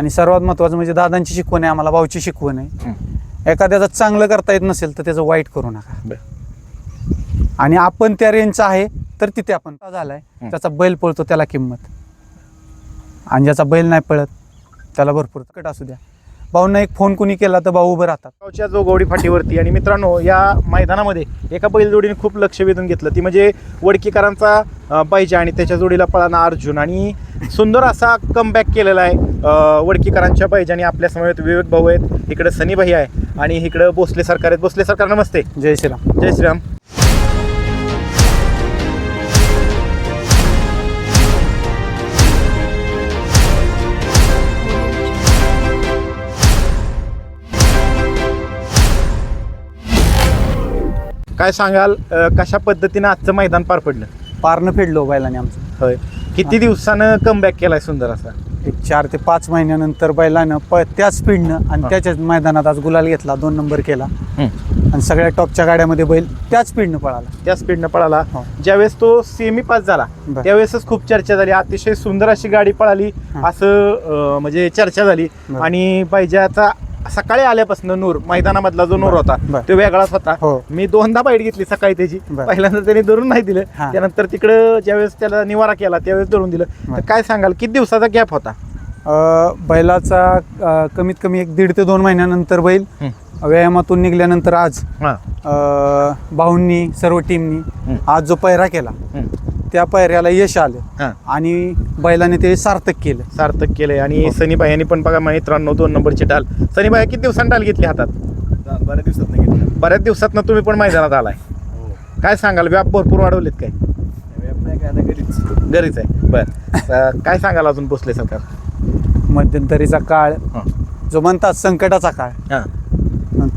आणि सर्वात महत्त्वाचं म्हणजे दादांची शिकवण आहे आम्हाला भाऊची शिकवण आहे. एखाद्याचं चांगलं करता येत नसेल तर त्याचं वाईट करू नका. आणि आपण त्या रेंजचा आहे तर तिथे आपण झालाय. त्याचा बैल पळतो त्याला किंमत. आणि ज्याचा बैल नाही पळत त्याला भरपूर कट असू द्या. भाऊंना एक फोन कुणी केला तर भाऊ उभं राहतात. गावच्या जोगवडी फाटीवरती आणि मित्रांनो या मैदानामध्ये एका बैलजोडीने खूप लक्ष वेधून घेतलं. ती म्हणजे वडकीकरांचा पाहिजे आणि त्याच्या जोडीला पळाना अर्जुन. आणि सुंदर असा कमबॅक केलेला आहे वडकीकरांच्या पाहिजे आणि आपल्या समवेत विवेक भाऊ आहेत. इकडे सनीभाई आहे आणि इकडे भोसले सरकार आहेत. भोसले सरकार नमस्ते. जय श्रीराम. जय श्रीराम. काय सांगाल अ, कशा पद्धतीनं आजचं मैदान पार पडलं? पारनं फेडलो बैलाने आमचं. होय. किती दिवसानं कमबॅक केलाय सुंदर असा? एक चार ते पाच महिन्यानंतर बैलानं प त्याच स्पीडनं आणि हा. त्याच्याच मैदानात आज गुलाल घेतला दोन नंबर केला. आणि सगळ्या टॉपच्या गाड्यामध्ये बैल त्याच स्पीडनं पळाला. त्या स्पीडनं पळाला. हो. ज्यावेळेस तो सेमी पास झाला बर. त्यावेळेसच खूप चर्चा झाली. अतिशय सुंदर अशी गाडी पळाली हा. असं अ, म्हणजे चर्चा झाली. बर. आणि पाहिजेचा सकाळी आल्यापासून नूर मैदानामधला जो नूर. होता. तो वेगळाच होता हो मी दोनदा बाईट घेतली सकाळी त्याची. पहिल्यांदा त्याने धरून नाही दिलं. त्यानंतर तिकडं ज्यावेळेस त्याला निवारा केला त्यावेळेस धरून दिलं तर. काय सांगाल किती दिवसाचा गॅप होता अं, बैलाचा कमीत कमी एक दीड ते दोन महिन्यानंतर बैल व्यायामातून निघाल्यानंतर आज अं, भाऊंनी सर्व टीमनी. आज जो पैरा केला त्या पैऱ्याला यश आलं. हा. आणि बैलाने ते सार्थक केलं. सार्थक केलंय. आणि हो. सनीबाई यांनी पण बघा मित्रांनो दोन नंबरची डाल सनीबाई किती दिवसांनी डाल घेतली हातात? बऱ्याच दिवसात नाही घेतलं. बऱ्याच दिवसात तुम्ही पण मैदानात आलाय. हो. काय सांगाल? व्याप भरपूर वाढवलेत काय? व्याप नाही काय आता घरीच. घरीच आहे. बर. काय सांगाल अजून बसले सरकार? मध्यंतरीचा काळ हा. जो म्हणतात संकटाचा काळ हा.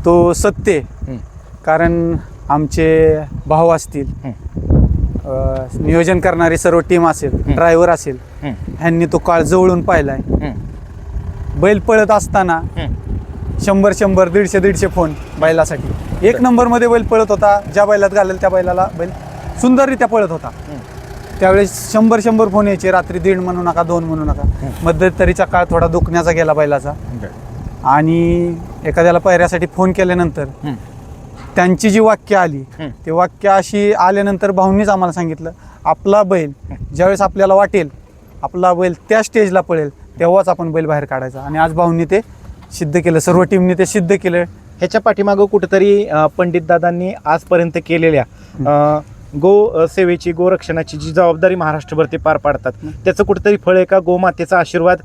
तो सत्य आहे. हं. कारण आमचे भाऊ असतील हं. नियोजन करणारी सर्व टीम असेल. ड्रायव्हर असेल. ह्यांनी तो काळ जवळून पाहिलाय. बैल पळत असताना. शंभर शंभर दीडशे दीडशे फोन बैलासाठी एक नंबरमध्ये बैल पळत होता ज्या बैलात घालेल त्या बैलाला बैल सुंदररित्या पळत होता. त्यावेळेस शंभर शंभर फोन यायचे रात्री दीड म्हणू नका दोन म्हणू नका मध्यंतरीचा काळ थोडा दुखण्याचा गेला बैलाचा आणि एखाद्याला पहिऱ्यासाठी फोन केल्यानंतर. त्यांची जी वाक्य आली. ते वाक्य अशी आल्यानंतर भाऊंनीच आम्हाला सांगितलं आपला बैल ज्यावेळेस आपल्याला वाटेल आपला बैल त्या स्टेजला पळेल तेव्हाच आपण बैल बाहेर काढायचा. आणि आज भाऊंनी ते सिद्ध केलं सर्व टीमने ते सिद्ध केलं. ह्याच्या पाठीमागं कुठेतरी पंडित दादांनी आजपर्यंत केलेल्या गो सेवेची गोरक्षणाची जी जबाबदारी महाराष्ट्रभर ते पार पाडतात त्याचं कुठेतरी फळ आहे का? गोमातेचा आशीर्वाद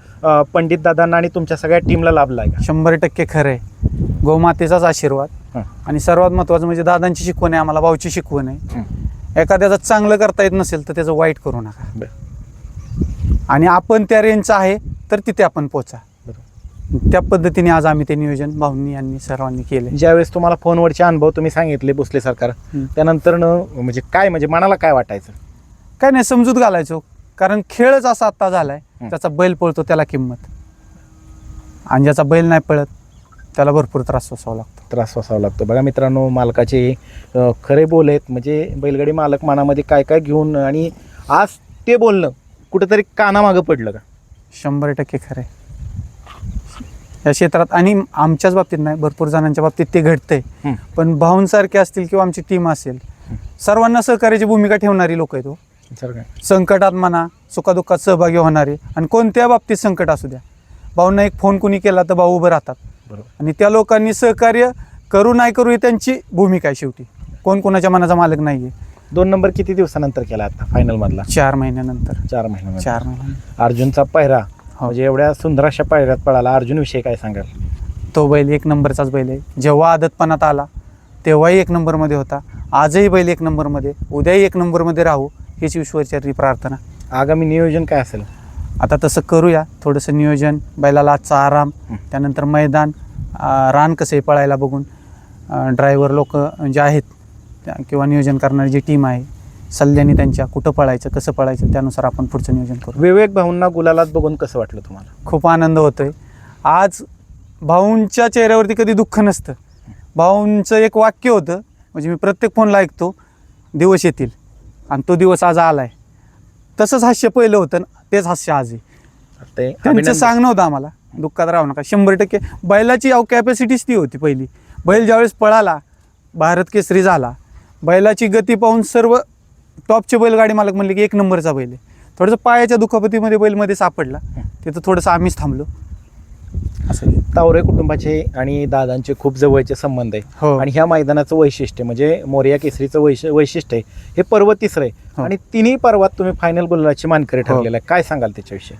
पंडित दादांना आणि तुमच्या सगळ्या टीमला लाभला आहे शंभर टक्के खरं आहे. गोमातेचाच आशीर्वाद. आणि सर्वात महत्त्वाचं म्हणजे दादांची शिकवण आहे आम्हाला भाऊची शिकवण आहे. एखाद्याचं चांगलं करता येत नसेल तर त्याचं वाईट करू नका. आणि आपण त्या रेंजचा आहे तर तिथे आपण पोचा त्या पद्धतीने आज आम्ही ते नियोजन भाऊंनी यांनी सर्वांनी केले ज्यावेळेस तुम्हाला फोनवरचे अनुभव तुम्ही सांगितले भोसले सरकार. त्यानंतर म्हणजे काय म्हणजे मनाला काय वाटायचं? काय नाही समजूत घालायचो. कारण खेळच असा आत्ता झालाय. त्याचा बैल पळतो त्याला किंमत. आणि ज्याचा बैल नाही पळत त्याला भरपूर त्रास सोसावा लागतो. त्रास सोसावा लागतो. बघा मित्रांनो मालकाचे अ, खरे बोल आहेत. म्हणजे बैलगाडी मालक मनामध्ये काय काय घेऊन आणि आज ते बोलणं कुठेतरी कानामागं पडलं का? शंभर टक्के खरं या क्षेत्रात आणि आमच्याच बाबतीत नाही भरपूर जणांच्या बाबतीत ते घडतंय. पण भाऊंसारखे असतील किंवा आमची टीम असेल सर्वांना सहकार्याची भूमिका ठेवणारी लोक आहेत हो. संकटात म्हणा सुखादुःखात सहभागी होणारे आणि कोणत्या बाबतीत संकट असू द्या. भाऊंना एक फोन कुणी केला तर भाऊ उभं राहतात. बरोबर. आणि त्या लोकांनी सहकार्य करू नाही करू ही त्यांची भूमिका आहे शेवटी. कोण कोणाच्या मनाचा मालक नाही आहे दोन नंबर किती दिवसानंतर केला आता फायनल मधला? चार महिन्यानंतर. चार महिन्यामध्ये चार महिन्यानंतर. अर्जुनचा पायरा हो. म्हणजे एवढ्या सुंदर अशा पायऱ्यात पळाला. अर्जुन विषयी काय सांगाल? तो बैल एक नंबरचाच बैल आहे. जेव्हा आदतपणात आला तेव्हाही एक नंबरमध्ये होता. आजही बैल एक नंबरमध्ये उद्याही एक नंबरमध्ये राहू हीच ईश्वरचरी प्रार्थना. आगामी नियोजन काय असेल? आता तसं करूया. थोडंसं नियोजन बैलाला आजचा आराम हं. त्यानंतर मैदान रान कसं आहे पळायला बघून. ड्रायव्हर लोक जे आहेत त्या- किंवा नियोजन करणारी जी टीम आहे सल्ल्याने त्यांच्या कुठं पळायचं कसं पळायचं त्यानुसार आपण पुढचं नियोजन करू. विवेक भाऊंना गुलालात बघून कसं वाटलं तुम्हाला? खूप आनंद होतोय. आज भाऊंच्या चेहऱ्यावरती कधी दुःख नसतं. भाऊंचं एक वाक्य होतं म्हणजे मी प्रत्येक फोनला ऐकतो दिवस येतील आणि तो दिवस आज आलाय. तसंच हास्य पहिलं होतं आणि तेच हास्य आज आहे ते त्यांचं अभिनंदन. सांगणं होतं आम्हाला दुःखात राहू नका. शंभर टक्के बैलाची अव कॅपॅसिटीच ती होती पहिली. बैल ज्यावेळेस पळाला भारत केसरी झाला. बैलाची गती पाहून सर्व टॉपचे बैलगाडी मालक म्हणले की एक नंबरचा बैल आहे. थोडंसं पायाच्या दुखापतीमध्ये बैलमध्ये सापडला. तिथं थोडंसं आम्हीच थांबलो. असं. तावरे कुटुंबाचे आणि दादांचे खूप जवळचे संबंध आहे. हो. आणि ह्या मैदानाचं वैशिष्ट्य म्हणजे मोर्या केसरीचं वैश वैशिष्ट्य आहे. हे पर्व तिसरं आहे. हो. आणि तिन्ही पर्वात तुम्ही फायनल गुलाची मानकरी हो. ठरलेलं आहे. काय सांगाल त्याच्याविषयी?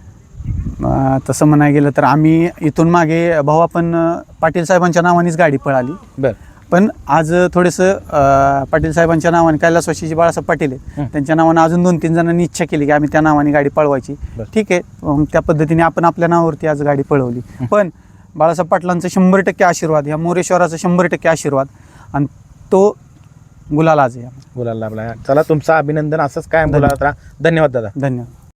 अं, तसं म्हणायला गेलं तर आम्ही इथून मागे भाऊ आपण अं, पाटील साहेबांच्या नावानेच गाडी पळाली. बर. पण आज थोडंसं पाटील साहेबांच्या नावाने कैलासवाशीचे बाळासाहेब पाटील आहेत. त्यांच्या नावाने अजून दोन तीन जणांनी इच्छा केली की आम्ही त्या नावाने गाडी पळवायची. ठीक आहे मग त्या पद्धतीने आपण आपल्या नावावरती आज गाडी पळवली. पण बाळासाहेब पाटलांचा शंभर टक्के आशीर्वाद ह्या मोरेश्वराचा शंभर टक्के आशीर्वाद आणि तो गुलाल आज आहे. गुलाल लाभला. चला तुमचं अभिनंदन असंच काय बोला धन्यवाद दादा. धन्यवाद.